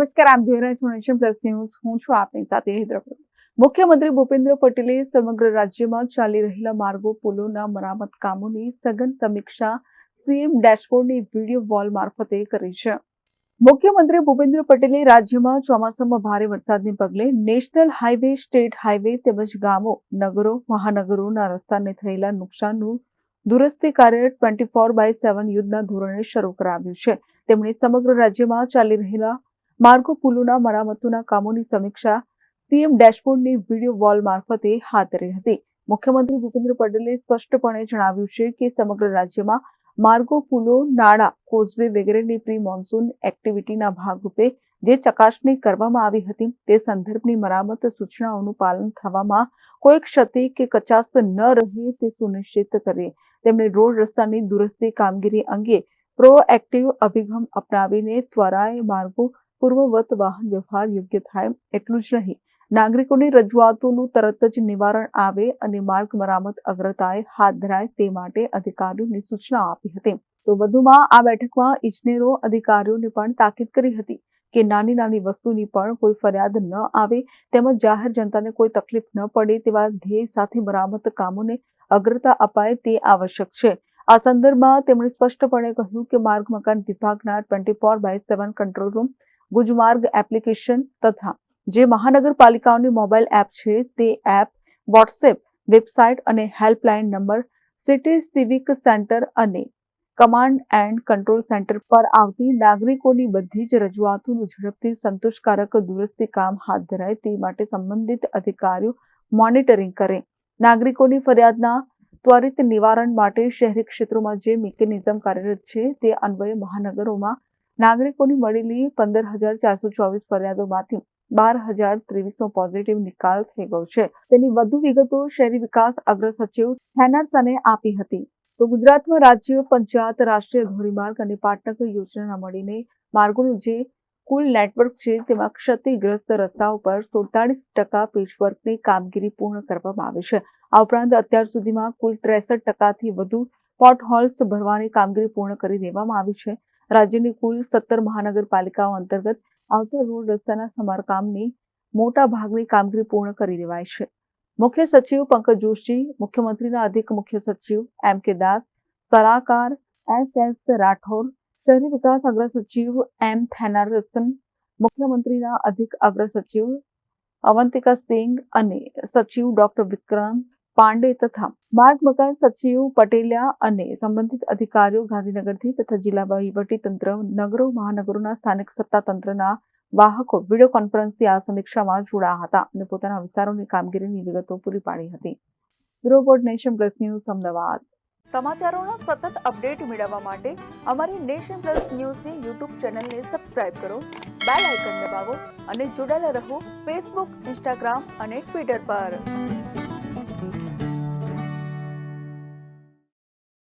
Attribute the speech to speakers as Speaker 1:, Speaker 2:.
Speaker 1: નમસ્કાર, આપ જોઈ રહ્યા છો નેશન પ્લસ ન્યૂઝ હું છું આપની સાથે હૈદરાબાદ. મુખ્યમંત્રી ભૂપેન્દ્ર પટેલે સમગ્ર રાજ્યમાં ચાલી રહેલા માર્ગો, પુલોના મરામત કામોની સઘન સમીક્ષા સીએમ ડેશબોર્ડની વીડિયો વોલ મારફતે કરી છે. મુખ્યમંત્રી ભૂપેન્દ્ર પટેલે રાજ્યમાં ચોમાસામાં ભારે વરસાદને પગલે નેશનલ હાઈવે સ્ટેટ હાઈવે તેમજ ગામો, નગરો, મહાનગરોના રસ્તાને થયેલા નુકસાનનું દુરસ્તી કાર્ય ટ્વેન્ટી ફોર બાય સેવન યુદ્ધના ધોરણે શરૂ કરાવ્યું છે. તેમણે સમગ્ર રાજ્યમાં ચાલી રહેલા માર્ગો પુલોના મરામતોના કામોની સમીક્ષા સીએમ ડેશબોર્ડની વીડિયો વોલ મારફતે હાથ ધરી હતી. મુખ્યમંત્રી ભૂપેન્દ્ર પટેલે સ્પષ્ટપણે જણાવ્યું છે કે સમગ્ર રાજ્યમાં માર્ગો પુલો, નાળા, કોઝવે વગેરેની પ્રી મોન્સૂન એક્ટિવિટીના ભાગરૂપે જે ચકાસણી કરવામાં આવી હતી તે સંદર્ભની મરામત સૂચનાઓનું પાલન થવામાં કોઈ ક્ષતિ કે કચાસ ન રહે તે સુનિશ્ચિત કરીએ. તેમણે રોડ રસ્તાની દુરસ્તી કામગીરી અંગે પ્રોએક્ટિવ અભિગમ અપનાવીને ત્વરાએ માર્ગો પૂર્વવત વાહન વ્યવહાર યોગ્ય થાય એટલું જ નહીં. નાગરિકોની રજૂઆતોનું તરત જ નિવારણ આવે અને માર્ગ મરામત અગ્રતાએ હાથ ધરાય તે માટે અધિકારીઓને સૂચના આપી હતી. તો વધુમાં આ બેઠકમાં ઇજનેરો અધિકારીઓને પણ તાકીદ કરી હતી કે નાની નાની વસ્તુની પણ કોઈ ફરિયાદ ન આવે તેમજ જાહેર જનતાને કોઈ તકલીફ ન પડે તેવા ધ્યેય સાથે મરામત કામોને અગ્રતા અપાય તે આવશ્યક છે. આ સંદર્ભમાં તેમણે સ્પષ્ટપણે કહ્યું કે માર્ગ મકાન વિભાગના twenty four by seven control room GujMarg application તથા જે મહાનગરપાલિકાઓની મોબાઈલ એપ છે તે એપ, વોટ્સએપ, વેબસાઇટ અને helpline number city civic centre અને કમાન્ડ એન્ડ કંટ્રોલ સેન્ટર પર આવતી નાગરિકોની બધી જ રજૂઆતોનું ઝડપથી સંતોષકારક દુરસ્તી કામ હાથ ધરાય તે માટે સંબંધિત અધિકારીઓ મોનિટરિંગ કરે. નાગરિકોની ફરિયાદના ત્વરિત નિવારણ માટે શહેરી ક્ષેત્રોમાં જે મિકેનિઝમ કાર્યરત છે તે અન્વયે મહાનગરોમાં નાગરિકોની મળેલી પંદર હજાર ચારસો ચોવીસ ફરિયાદોમાંથી બાર હજાર ત્રેવીસનો પોઝિટિવ નિકાલ થઈ ગયો છે. તેની વધુ વિગતો શહેરી વિકાસ અગ્ર સચિવ હેનરસને આપી હતી. તો ગુજરાતમાં રાજ્ય, પંચાયત, રાષ્ટ્રીય ધોરીમાર્ગ અને પાટનગર યોજનાના મળીને માર્ગોનું જે કુલ નેટવર્ક છે તેમાં ક્ષતિગ્રસ્ત રસ્તાઓ પર સુડતાલીસ ટકા પેચવર્કની કામગીરી પૂર્ણ કરવામાં આવી છે. આ ઉપરાંત અત્યાર સુધીમાં કુલ ત્રેસઠ ટકાથી વધુ પોટહોલ્સ ભરવાની કામગીરી પૂર્ણ કરી દેવામાં આવી છે. રાજ્યની કુલ સત્તર મહાનગરપાલિકાઓ અંતર્ગત આવતા રોડ રસ્તાના સમારકામની મોટા ભાગની કામગીરી પૂર્ણ કરી દેવાય છે. મુખ્ય સચિવ પંકજ જોશી, મુખ્યમંત્રીના અધિક મુખ્ય સચિવ એમ કે દાસ, સલાહકાર એસ એસ રાઠોડ, શહેરી વિકાસ અગ્ર સચિવ એમ થેનારસન, મુખ્યમંત્રીના અધિક અગ્ર સચિવ અવંતિકા સિંઘ અને સચિવ ડોક્ટર વિક્રાંત પાંડે તથા માર્ગ મકાન સચિવ પટેલિયા અને સંબંધિત અધિકારીઓ ગાંધીનગરથી તથા જિલ્લા વહીવટી તંત્ર નગરો, મહાનગરોના સ્થાનિક સત્તા તંત્રના વાહકો વીડિયો કોન્ફરન્સથી આ સમીક્ષામાં જોડાયા હતા અને પોતાના વિસ્તારોની કામગીરીની વિગતો પૂરી પાડી હતી. Report Nation Plus News, Ahmedabad. સમાચારોનો સતત અપડેટ મેળવવા માટે અમારી નેશન પ્લસ ન્યૂઝની યુટ્યુબ ચેનલને સબસ્ક્રાઇબ કરો, બેલ આઇકન દબાવો અને જોડાયેલા રહો ફેસબુક, ઇન્સ્ટાગ્રામ અને ટ્વિટર પર.